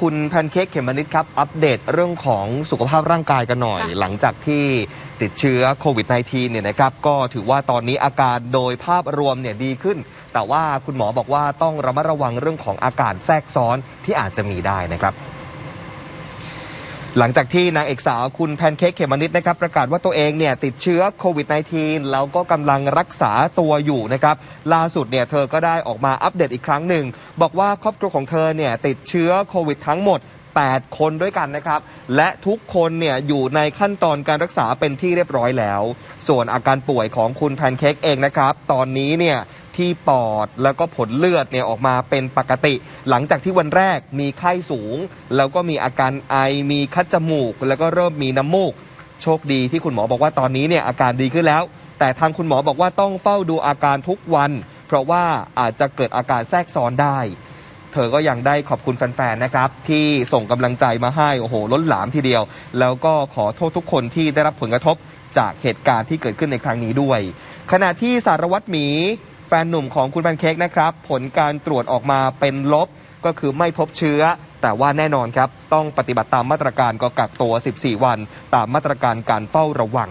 คุณแพนเค้กเขมมะนิดครับ อัปเดตเรื่องของสุขภาพร่างกายกันหน่อยค่ะหลังจากที่ติดเชื้อโควิด -19 เนี่ยนะครับ ก็ถือว่าตอนนี้อาการโดยภาพรวมเนี่ยดีขึ้น แต่ว่าคุณหมอบอกว่าต้องระมัดระวังเรื่องของอาการแทรกซ้อนที่อาจจะมีได้นะครับ หลังจากที่นางเอกสาวคุณแพนเค้กเขมนิดนะครับประกาศว่าตัวเองเนี่ยติดเชื้อโควิด -19 แล้วก็กำลังรักษาตัวอยู่นะครับล่าสุดเนี่ยเธอก็ได้ออกมาอัปเดตอีกครั้งหนึ่ง บอกว่าครอบครัวของเธอเนี่ยติดเชื้อโควิดทั้งหมด 8 คนด้วยกันนะครับ และทุกคนเนี่ยอยู่ในขั้นตอนการรักษาเป็นที่เรียบร้อยแล้ว ส่วนอาการป่วยของคุณแพนเค้กเองนะครับ ตอนนี้เนี่ย ที่ปอดแล้วก็ผลเลือดเนี่ยออกมาเป็นปกติ หลังจากที่วันแรกมีไข้สูง แล้วก็มีอาการไอมีคัดจมูก แล้วก็เริ่มมีน้ำมูก โชคดีที่คุณหมอบอกว่าตอนนี้เนี่ยอาการดีขึ้นแล้ว แต่ทางคุณหมอบอกว่าต้องเฝ้าดูอาการทุกวัน เพราะว่าอาจจะเกิดอาการแทรกซ้อนได้เธอก็ยังได้ขอบคุณแฟนๆ นะครับ ที่ส่งกำลังใจมาให้ โอ้โห ล้นหลามทีเดียว แล้วก็ขอโทษทุกคนที่ได้รับผลกระทบจากเหตุการณ์ที่เกิดขึ้นในครั้งนี้ด้วย ขณะที่สารวัตรหมี แฟนหนุ่มของคุณแพนเค้กนะครับ ผลการตรวจออกมาเป็นลบก็คือไม่พบเชื้อ แต่ว่าแน่นอนครับ ต้องปฏิบัติตามมาตรการก็กักตัว 14 วัน ตามมาตรการการเฝ้าระวัง